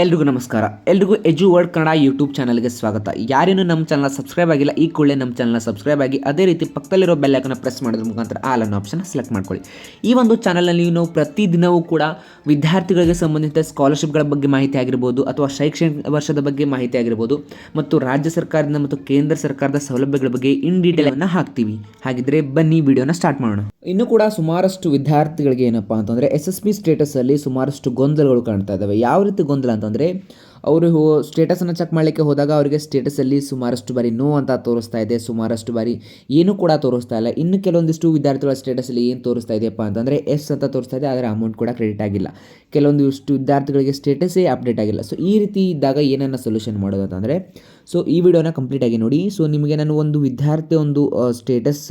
ಎಲ್ರಿಗೂ ನಮಸ್ಕಾರ. ಎಲ್ರಿಗೂ ಎಜು ವರ್ಡ್ ಕನ್ನಡ ಯೂಟ್ಯೂಬ್ ಚಾನಲ್ಗೆ ಸ್ವಾಗತ. ಯಾರೇನು ನಮ್ಮ ಚಾನಲ್ ಸಬ್ಸ್ಕ್ರೈಬ್ ಆಗಿಲ್ಲ, ಈ ಕೂಡಲೇ ನಮ್ಮ ಚಾನಲ್ನ ಸಬ್ಸ್ಕ್ರೈಬ್ ಆಗಿ ಅದೇ ರೀತಿ ಪಕ್ಕದಲ್ಲಿರೋ ಬೆಲ್ ಐಕನ್ನ ಪ್ರೆಸ್ ಮಾಡೋದ್ರ ಮುಖಾಂತರ ಆಲ್ ಅನ್ನೋ ಆಪ್ಷನ್ ಸೆಲೆಕ್ಟ್ ಮಾಡ್ಕೊಳ್ಳಿ. ಈ ಒಂದು ಚಾನಲ್ನಲ್ಲಿ ನಾವು ಪ್ರತಿದಿನವೂ ಕೂಡ ವಿದ್ಯಾರ್ಥಿಗಳಿಗೆ ಸಂಬಂಧಿಸಿದ ಸ್ಕಾಲರ್ಶಿಪ್ಗಳ ಬಗ್ಗೆ ಮಾಹಿತಿ ಆಗಿರ್ಬೋದು ಅಥವಾ ಶೈಕ್ಷಣಿಕ ವರ್ಷದ ಬಗ್ಗೆ ಮಾಹಿತಿ ಆಗಿರ್ಬೋದು ಮತ್ತು ರಾಜ್ಯ ಸರ್ಕಾರದಿಂದ ಮತ್ತು ಕೇಂದ್ರ ಸರ್ಕಾರದ ಸೌಲಭ್ಯಗಳ ಬಗ್ಗೆ ಇನ್ ಡೀಟೇಲ್ ಅನ್ನು ಹಾಕ್ತೀವಿ. ಹಾಗಿದ್ರೆ ಬನ್ನಿ ವಿಡಿಯೋನ ಸ್ಟಾರ್ಟ್ ಮಾಡೋಣ. ಇನ್ನು ಕೂಡ ಸುಮಾರಷ್ಟು ವಿದ್ಯಾರ್ಥಿಗಳಿಗೆ ಏನಪ್ಪಾ ಅಂತಂದ್ರೆ ಎಸ್ ಎಸ್ ಪಿ ಸ್ಟೇಟಸ್ ಅಲ್ಲಿ ಸುಮಾರಷ್ಟು ಗೊಂದಲಗಳು ಕಾಣ್ತಾ ಇದಾವೆ. ಯಾವ ರೀತಿ ಗೊಂದಲ ಅಂತಂದ್ರೆ, ಅವರು ಸ್ಟೇಟಸನ್ನು ಚೆಕ್ ಮಾಡಲಿಕ್ಕೆ ಹೋದಾಗ ಅವರಿಗೆ ಸ್ಟೇಟಸಲ್ಲಿ ಸುಮಾರಷ್ಟು ಬಾರಿ ನೋ ಅಂತ ತೋರಿಸ್ತಾ ಇದೆ, ಸುಮಾರಷ್ಟು ಬಾರಿ ಏನು ಕೂಡ ತೋರಿಸ್ತಾ ಇಲ್ಲ. ಇನ್ನು ಕೆಲವೊಂದಿಷ್ಟು ವಿದ್ಯಾರ್ಥಿಗಳ ಸ್ಟೇಟಸಲ್ಲಿ ಏನು ತೋರಿಸ್ತಾ ಇದೆಯಪ್ಪ ಅಂತಂದರೆ ಎಸ್ ಅಂತ ತೋರಿಸ್ತಾ ಇದೆ, ಆದರೆ ಅಮೌಂಟ್ ಕೂಡ ಕ್ರೆಡಿಟ್ ಆಗಿಲ್ಲ. ಕೆಲವೊಂದಿಷ್ಟು ವಿದ್ಯಾರ್ಥಿಗಳಿಗೆ ಸ್ಟೇಟಸೇ ಅಪ್ಡೇಟ್ ಆಗಿಲ್ಲ. ಸೊ ಈ ರೀತಿ ಇದ್ದಾಗ ಏನನ್ನ ಸೊಲ್ಯೂಷನ್ ಮಾಡೋದು ಅಂತಂದರೆ ಸೊ ಈ ವಿಡಿಯೋನ ಕಂಪ್ಲೀಟಾಗಿ ನೋಡಿ. ಸೊ ನಿಮಗೆ ನಾನು ಒಂದು ವಿದ್ಯಾರ್ಥಿ ಒಂದು ಸ್ಟೇಟಸ್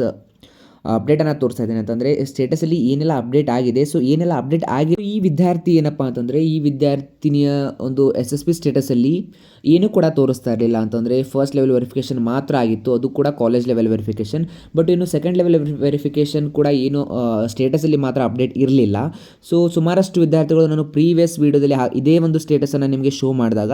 ಅಪ್ಡೇಟನ್ನು ತೋರಿಸ್ತಾ ಇದ್ದೇನೆ. ಅಂತಂದರೆ ಸ್ಟೇಟಸಲ್ಲಿ ಏನೆಲ್ಲ ಅಪ್ಡೇಟ್ ಆಗಿದೆ ಸೊ ಏನೆಲ್ಲ ಅಪ್ಡೇಟ್ ಆಗಿದೆ ಈ ವಿದ್ಯಾರ್ಥಿ ಏನಪ್ಪ ಅಂತಂದರೆ, ಈ ವಿದ್ಯಾರ್ಥಿನಿಯ ಒಂದು ಎಸ್ ಎಸ್ ಪಿ ಸ್ಟೇಟಸಲ್ಲಿ ಏನೂ ಕೂಡ ತೋರಿಸ್ತಾ ಇರಲಿಲ್ಲ. ಅಂತಂದರೆ ಫಸ್ಟ್ ಲೆವೆಲ್ ವೆರಿಫಿಕೇಷನ್ ಮಾತ್ರ ಆಗಿತ್ತು, ಅದು ಕೂಡ ಕಾಲೇಜ್ ಲೆವೆಲ್ ವೆರಿಫಿಕೇಷನ್ ಬಟ್ ಇನ್ನು ಸೆಕೆಂಡ್ ಲೆವೆಲ್ ವೆರಿಫಿಕೇಷನ್ ಕೂಡ ಏನು ಸ್ಟೇಟಸಲ್ಲಿ ಮಾತ್ರ ಅಪ್ಡೇಟ್ ಇರಲಿಲ್ಲ. ಸೊ ಸುಮಾರಷ್ಟು ವಿದ್ಯಾರ್ಥಿಗಳು ನಾನು ಪ್ರೀವಿಯಸ್ ವೀಡಿಯೋದಲ್ಲಿ ಇದೇ ಒಂದು ಸ್ಟೇಟಸನ್ನು ನಿಮಗೆ ಶೋ ಮಾಡಿದಾಗ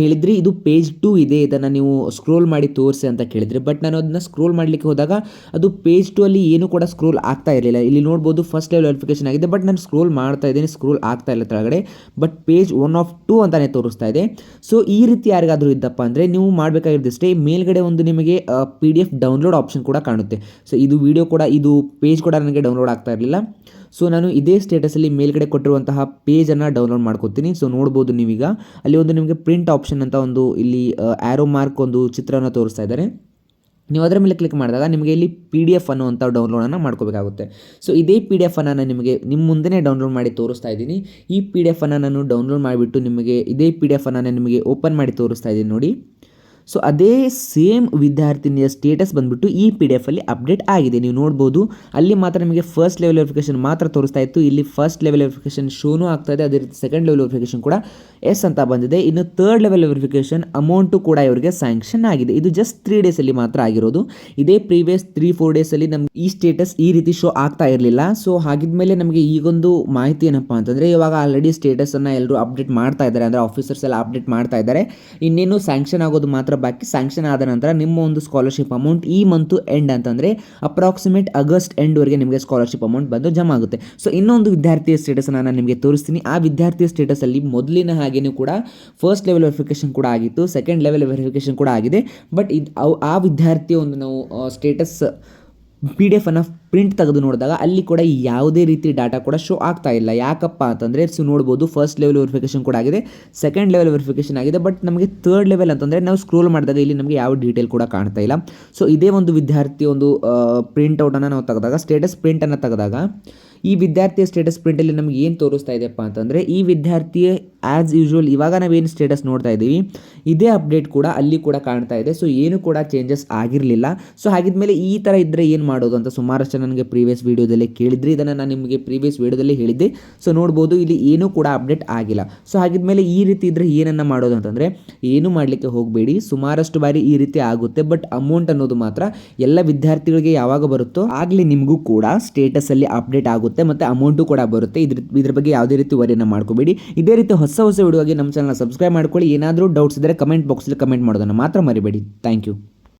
ಹೇಳಿದ್ರಿ, ಇದು ಪೇಜ್ ಟು ಇದೆ, ಇದನ್ನು ನೀವು ಸ್ಕ್ರೋಲ್ ಮಾಡಿ ತೋರಿಸಿ ಅಂತ ಕೇಳಿದ್ರಿ. ಬಟ್ ನಾನು ಅದನ್ನ ಸ್ಕ್ರೋಲ್ ಮಾಡಲಿಕ್ಕೆ ಹೋದಾಗ ಅದು ಪೇಜ್ ಟು ಅಲ್ಲಿ ಏನು ಕೂಡ ಸ್ಕ್ರೋಲ್ ಆಗ್ತಾ ಇರಲಿಲ್ಲ. ಇಲ್ಲಿ ನೋಡ್ಬೋದು ಫಸ್ಟ್ ಲೆವೆಲ್ ವೆರಿಫಿಕೇಶನ್ ಆಗಿದೆ ಬಟ್ ನಾನು ಸ್ಕ್ರೋಲ್ ಮಾಡ್ತಾ ಇದ್ದೀನಿ ಸ್ಕ್ರೋಲ್ ಆಗ್ತಾ ಇಲ್ಲ ಕೆಳಗಡೆ but page one of two ಅಂತಾನೆ ತೋರಿಸ್ತಾ ಇದೆ. ಸೊ ಈ ರೀತಿ ಯಾರಿಗಾದರೂ ಇದ್ದಪ್ಪ ಅಂದರೆ ನೀವು ಮಾಡಬೇಕಾಗಿದ್ದಷ್ಟೇ ಮೇಲ್ಗಡೆ ಒಂದು ನಿಮಗೆ P D F download option ಕೂಡ ಕಾಣುತ್ತೆ. ಸೊ ಇದು ವಿಡಿಯೋ ಕೂಡ, ಇದು ಪೇಜ್ ಕೂಡ ನನಗೆ ಡೌನ್ಲೋಡ್ ಆಗ್ತಾ ಇರಲಿಲ್ಲ. ಸೊ ನಾನು ಇದೇ ಸ್ಟೇಟಸಲ್ಲಿ ಮೇಲ್ಗಡೆ ಕೊಟ್ಟಿರುವಂತಹ ಪೇಜನ್ನು ಡೌನ್ಲೋಡ್ ಮಾಡ್ಕೊತೀನಿ. ಸೊ ನೋಡ್ಬೋದು ನೀವೀಗ. ಅಲ್ಲಿ ಒಂದು ನಿಮಗೆ ಪ್ರಿಂಟ್ ಆಪ್ಷನ್ ಅಂತ ಒಂದು ಇಲ್ಲಿ ಆ್ಯರೋ ಮಾರ್ಕ್ ಒಂದು ಚಿತ್ರವನ್ನು ತೋರಿಸ್ತಾ ಇದ್ದಾರೆ. ನೀವು ಅದರ ಮೇಲೆ ಕ್ಲಿಕ್ ಮಾಡಿದಾಗ ನಿಮಗೆ ಇಲ್ಲಿ ಪಿ ಡಿ ಎಫ್ ಅನ್ನುವಂಥ ಡೌನ್ಲೋಡನ್ನು ಮಾಡ್ಕೋಬೇಕಾಗುತ್ತೆ. ಸೊ ಇದೇ ಪಿ ಡಿ ಎಫನ್ನು ನಾನು ನಿಮಗೆ ನಿಮ್ಮ ಮುಂದೆ ಡೌನ್ಲೋಡ್ ಮಾಡಿ ತೋರಿಸ್ತಾ ಇದ್ದೀನಿ. ಈ ಪಿ ಡಿ ಎಫನ್ನು ನಾನು ಡೌನ್ಲೋಡ್ ಮಾಡಿಬಿಟ್ಟು ನಿಮಗೆ ಇದೇ ಪಿ ಡಿ ಎಫನ್ನು ನಾನು ನಿಮಗೆ ಓಪನ್ ಮಾಡಿ ತೋರಿಸ್ತಾ ಇದ್ದೀನಿ ನೋಡಿ. ಸೊ ಅದೇ ಸೇಮ್ ವಿದ್ಯಾರ್ಥಿನಿಯ ಸ್ಟೇಟಸ್ ಬಂದುಬಿಟ್ಟು ಈ ಪಿ ಡಿ ಎಫಲ್ಲಿ ಅಪ್ಡೇಟ್ ಆಗಿದೆ. ನೀವು ನೋಡ್ಬೋದು, ಅಲ್ಲಿ ಮಾತ್ರ ನಿಮಗೆ ಫಸ್ಟ್ ಲೆವೆಲ್ ವೆರಿಫಿಕೇಶನ್ ಮಾತ್ರ ತೋರಿಸ್ತಾ ಇತ್ತು. ಇಲ್ಲಿ ಫಸ್ಟ್ ಲೆವೆಲ್ ವೆರಿಫಿಕೇಶನ್ ಶೋನೂ ಆಗ್ತಾ ಇದೆ. ಅದೇ ರೀತಿ ಸೆಕೆಂಡ್ ಲೆವೆಲ್ ವೆರಿಫಿಕೇಶನ್ ಕೂಡ ಎಸ್ ಅಂತ ಬಂದಿದೆ. ಇನ್ನು ಥರ್ಡ್ ಲೆವೆಲ್ ವೆರಿಫಿಕೇಶನ್ ಅಮೌಂಟು ಕೂಡ ಇವರಿಗೆ ಸ್ಯಾಂಕ್ಷನ್ ಆಗಿದೆ. ಇದು ಜಸ್ಟ್ ತ್ರೀ ಡೇಸಲ್ಲಿ ಮಾತ್ರ ಆಗಿರೋದು. ಇದೇ ಪ್ರೀವಿಯಸ್ ತ್ರೀ ಫೋರ್ ಡೇಸಲ್ಲಿ ನಮ್ಗೆ ಈ ಸ್ಟೇಟಸ್ ಈ ರೀತಿ ಶೋ ಆಗ್ತಾ ಇರಲಿಲ್ಲ. ಸೊ ಹಾಗಿದ್ಮೇಲೆ ನಮಗೆ ಈಗೊಂದು ಮಾಹಿತಿ ಏನಪ್ಪ ಅಂತಂದರೆ, ಇವಾಗ ಆಲ್ರೆಡಿ ಸ್ಟೇಟಸನ್ನು ಎಲ್ಲರೂ ಅಪ್ಡೇಟ್ ಮಾಡ್ತಾ ಇದ್ದಾರೆ. ಅಂದರೆ ಆಫೀಸರ್ಸ್ ಎಲ್ಲ ಅಪ್ಡೇಟ್ ಮಾಡ್ತಾ ಇದ್ದಾರೆ. ಇನ್ನೇನು ಸ್ಯಾಂಕ್ಷನ್ ಆಗೋದು ಮಾತ್ರ ಬಾಕಿ ಸ್ಯಾಂಕ್ಷನ್ ಆದ ನಂತರ ನಿಮ್ಮ ಒಂದು ಸ್ಕಾಲರ್ಶಿಪ್ ಅಮೌಂಟ್ ಈ ಮಂತು ಎಂಡ್ ಅಂತಂದರೆ ಅಪ್ರಾಕ್ಸಿಮೇಟ್ ಆಗಸ್ಟ್ ಎಂಡ್ವರೆಗೆ ನಿಮಗೆ ಸ್ಕಾಲರ್ಶಿಪ್ ಅಮೌಂಟ್ ಬಂದು ಜಮಾ ಆಗುತ್ತೆ. ಸೊ ಇನ್ನೊಂದು ವಿದ್ಯಾರ್ಥಿಯ ಸ್ಟೇಟಸನ್ನು ನಾನು ನಿಮಗೆ ತೋರಿಸ್ತೀನಿ. ಆ ವಿದ್ಯಾರ್ಥಿಯ ಸ್ಟೇಟಸಲ್ಲಿ ಮೊದಲಿನ ಹಾಗೇನೂ ಕೂಡ ಫಸ್ಟ್ ಲೆವೆಲ್ ವೆರಿಫಿಕೇಶನ್ ಕೂಡ ಆಗಿತ್ತು ಸೆಕೆಂಡ್ ಲೆವೆಲ್ ವೆರಿಫಿಕೇಷನ್ ಕೂಡ ಆಗಿದೆ. ಬಟ್ ಇದು ಆ ವಿದ್ಯಾರ್ಥಿಯ ಒಂದು ನಾವು ಸ್ಟೇಟಸ್ ಪಿ ಡಿ ಎಫನ್ನು ಪ್ರಿಂಟ್ ತೆಗೆದು ನೋಡಿದಾಗ ಅಲ್ಲಿ ಕೂಡ ಯಾವುದೇ ರೀತಿ ಡಾಟಾ ಕೂಡ ಶೋ ಆಗ್ತಾ ಇಲ್ಲ. ಯಾಕಪ್ಪ ಅಂತಂದರೆ ಸೊ ನೋಡ್ಬೋದು ಫಸ್ಟ್ ಲೆವೆಲ್ ವೆರಿಫಿಕೇಶನ್ ಕೂಡ ಆಗಿದೆ ಸೆಕೆಂಡ್ ಲೆವೆಲ್ ವೆರಿಫಿಕೇಶನ್ ಆಗಿದೆ ಬಟ್ ನಮಗೆ ಥರ್ಡ್ ಲೆವೆಲ್ ಅಂತಂದರೆ ನಾವು ಸ್ಕ್ರೋಲ್ ಮಾಡಿದಾಗ ಇಲ್ಲಿ ನಮಗೆ ಯಾವ ಡೀಟೇಲ್ ಕೂಡ ಕಾಣ್ತಾ ಇಲ್ಲ. ಸೊ ಇದೇ ಒಂದು ವಿದ್ಯಾರ್ಥಿ ಒಂದು ಪ್ರಿಂಟ್ಔಟನ್ನು ನಾವು ತೆಗೆದಾಗ ಸ್ಟೇಟಸ್ ಪ್ರಿಂಟನ್ನು ತೆಗೆದಾಗ ಈ ವಿದ್ಯಾರ್ಥಿಯ ಸ್ಟೇಟಸ್ ಪ್ರಿಂಟಲ್ಲಿ ನಮಗೆ ಏನು ತೋರಿಸ್ತಾ ಇದೆಯಪ್ಪ ಅಂತಂದರೆ ಈ ವಿದ್ಯಾರ್ಥಿ ಆ್ಯಸ್ ಯೂಶ್ವಲ್ ಇವಾಗ ನಾವೇನು ಸ್ಟೇಟಸ್ ನೋಡ್ತಾ ಇದ್ದೀವಿ, ಇದೇ ಅಪ್ಡೇಟ್ ಕೂಡ ಅಲ್ಲಿ ಕೂಡ ಕಾಣ್ತಾ ಇದೆ. ಸೊ ಏನು ಕೂಡ ಚೇಂಜಸ್ ಆಗಿರಲಿಲ್ಲ. ಸೊ ಹಾಗಿದ್ಮೇಲೆ ಈ ಥರ ಇದ್ದರೆ ಏನು ಮಾಡೋದು ಅಂತ ಸುಮಾರಷ್ಟು ನನಗೆ ಪ್ರೀವಿಯಸ್ ವೀಡಿಯೋದಲ್ಲಿ ಕೇಳಿದ್ರಿ. ಇದನ್ನು ನಾನು ನಿಮಗೆ ಪ್ರೀವಿಯಸ್ ವೀಡಿಯೋದಲ್ಲಿ ಹೇಳಿದ್ದೆ. ಸೊ ನೋಡ್ಬೋದು, ಇಲ್ಲಿ ಏನೂ ಕೂಡ ಅಪ್ಡೇಟ್ ಆಗಿಲ್ಲ. ಸೊ ಹಾಗಿದ್ಮೇಲೆ ಈ ರೀತಿ ಇದ್ದರೆ ಏನನ್ನು ಮಾಡೋದು ಅಂತಂದರೆ, ಏನು ಮಾಡಲಿಕ್ಕೆ ಹೋಗಬೇಡಿ. ಸುಮಾರಷ್ಟು ಬಾರಿ ಈ ರೀತಿ ಆಗುತ್ತೆ. ಬಟ್ ಅಮೌಂಟ್ ಅನ್ನೋದು ಮಾತ್ರ ಎಲ್ಲ ವಿದ್ಯಾರ್ಥಿಗಳಿಗೆ ಯಾವಾಗ ಬರುತ್ತೋ ಆಗಲಿ ನಿಮಗೂ ಕೂಡ ಸ್ಟೇಟಸಲ್ಲಿ ಅಪ್ಡೇಟ್ ಆಗುತ್ತೆ. ಮತ್ತು ಅಮೌಂಟು ಕೂಡ ಬರುತ್ತೆ. ಇದ್ರ ಇದ್ರ ಬಗ್ಗೆ ಯಾವುದೇ ರೀತಿ ವರಿಯನ್ನು ಮಾಡ್ಕೋಬೇಡಿ. ಇದೇ ರೀತಿ ಹೊಸ ಹೊಸ ಹೊಸ ವಿಡಿಯೋಗೆ ನಮ್ಮ ಚಾನಲ್ನ ಸಬ್ಸ್ಕ್ರೈಬ್ ಮಾಡ್ಕೊಳ್ಳಿ. ಏನಾದರೂ ಡೌಟ್ಸ್ ಇದ್ದರೆ ಕಮೆಂಟ್ ಬಾಕ್ಸಲ್ಲಿ ಕಮೆಂಟ್ ಮಾಡೋದನ್ನು ಮಾತ್ರ ಮರಿಬೇಡಿ. Thank you